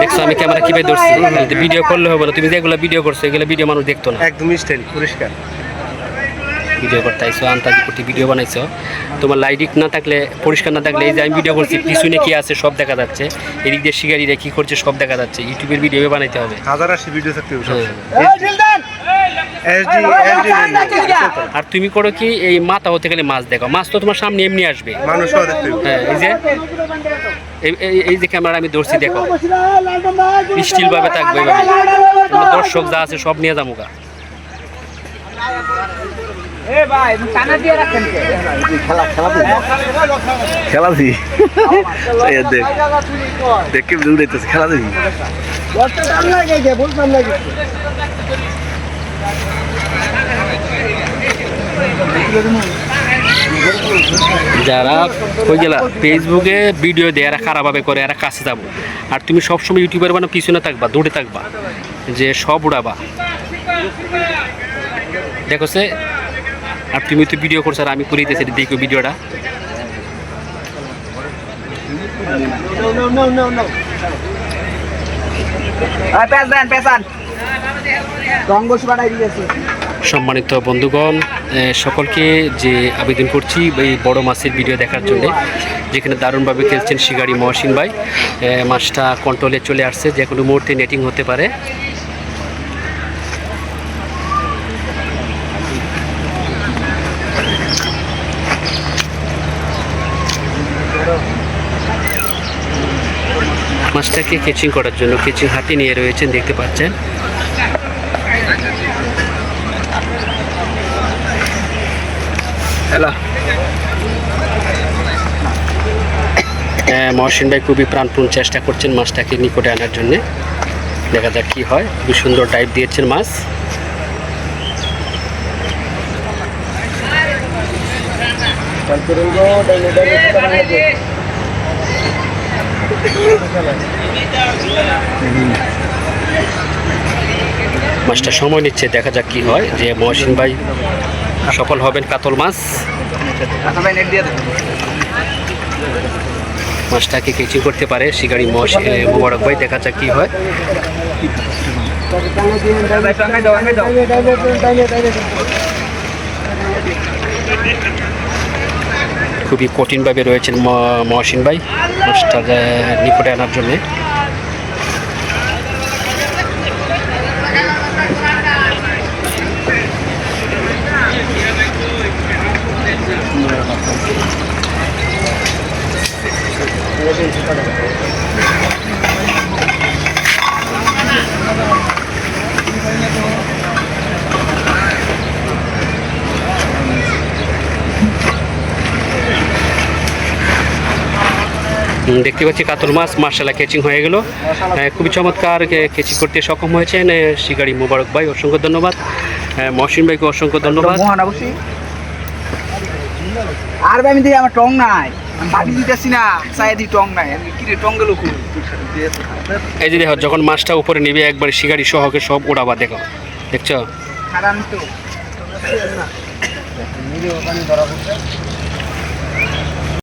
দেখছ আমি ক্যামেরা কীভাবে ধরছি? ভিডিও করলে হবে তুমি যেগুলো ভিডিও করছ এগুলো ভিডিও মানুষ দেখতো না। একদম স্টাইল পরিষ্কার। ভিডিও করতে আইসো আন্তাজি করতে ভিডিও বানাইছো। তোমার লাইটিক না থাকলে পরিষ্কার না থাকলে এই যে আমি ভিডিও করছি পিছনে কি আছে সব দেখা যাচ্ছে। এদিক দিয়ে শিকারিরা কি করছে সব দেখা যাচ্ছে। ইউটিউবের ভিডিও বানাইতে হবে। হাজার আশি ভিডিও থাকতে হবে হ্যাঁ। এইচডি এইচডি আর তুমি করো কি এই মাথা হতে গেলে মাছ দেখো মাছ তো তোমার সামনে এমনি আসবে। হবে হ্যাঁ এই যে এই- এই- এই যে ক্যামেরা আমি ধরছি দেখো। স্টিল ভাবে থাকবে দর্শক যা আছে সব নিয়ে যাব গা খেলা দি দেখ। দেখে দৌড়াইতেছে খেলা দিবি যারা কই গেলা ফেসবুকে ভিডিও দেয় এরা খারাপভাবে করে, এরা কাছে যাব। আর তুমি সবসময় ইউটিউবের মানে পিছনে থাকবা, দৌড়ে থাকবা, যে সব উড়াবা। দেখো সে, আর তুমি তো ভিডিও করছ, আর আমি করিতেছি দেখো ভিডিওটা সম্মানিত বন্ধুগণ সকলকে যে আবেদন করছি এই বড় মাছের ভিডিও দেখার জন্য, যেখানে দারুণভাবে খেলছেন শিগাড়ি মহসিন ভাই মাছটা কন্ট্রোলে চলে আসছে, যে কোনো মুহূর্তে নেটিং হতে পারে। মাছটাকে কেচিং করার জন্য কেচিং হাতে নিয়ে রয়েছেন, দেখতে পাচ্ছেন। হ্যাঁ, মহসিন ভাই খুবই প্রাণপূর্ণ চেষ্টা করছেন মাছটাকে নিকটে আনার জন্যে। দেখা যাক কি হয়। খুবই সুন্দর ডাইভ দিয়েছেন মাছ। মাছটা সময় নিচ্ছে দেখা যাক কি হয়। যে মহসিন ভাই সফল হবেন কাতল মাছ। মাছটাকে কেচিং করতে পারে, শিকারি মশ মোবারক ভাই, দেখা যাক কি হয়। খুবই কঠিনভাবে রয়েছেন মহসিন ভাই। মাছটা নিকটে আনার জন্যে। দেখতে পাচ্ছি কাতল মাছ মার্শাল্লাহ ক্যাচিং হয়ে গেল। খুবই চমৎকার ক্যাচিং করতে সক্ষম হয়েছেন শিকারি মোবারক ভাই অসংখ্য ধন্যবাদ। মহসিন ভাইকে অসংখ্য ধন্যবাদ। আর ভাই আমি দেখি আমার টং নাই। আমি বাড়ি দিতেছি না চাই দি টং নাই। আমি কি রে টং গেল খুব এই যে দেখো যখন মাছটা উপরে নেবে একবার শিকারি সহকে সব উড়াবা দেখো। দেখছ?